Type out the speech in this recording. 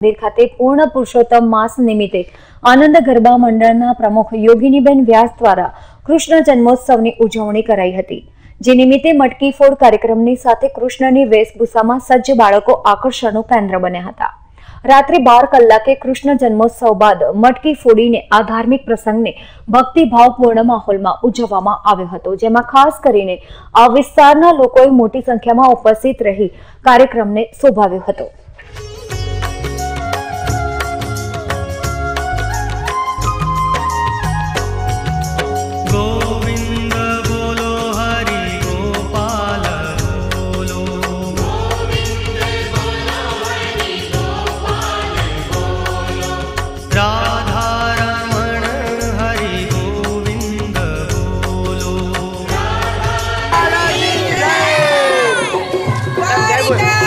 મંદિર ખાતે પૂર્ણ પુરુષોત્તમ માસ નિમિત્તે આનંદ ગરબા મંડળના પ્રમુખ યોગિનીબેન વ્યાસ દ્વારા કૃષ્ણ જન્મોત્સવની ઉજવણી કરાઈ હતી. જે નિમિત્તે મટકી ફોડ કાર્યક્રમની સાથે કૃષ્ણની વેશભૂષામાં સજ્જ બાળકો આકર્ષણનું કેન્દ્ર બન્યા હતા. રાત્રે બાર કલાકે કૃષ્ણ જન્મોત્સવ બાદ મટકી ફોડીને આ ધાર્મિક પ્રસંગને ભક્તિભાવપૂર્ણ માહોલમાં ઉજવવામાં આવ્યો હતો. જેમાં ખાસ કરીને આ વિસ્તારના લોકોએ મોટી સંખ્યામાં ઉપસ્થિત રહી કાર્યક્રમને શોભાવ્યો હતો. 对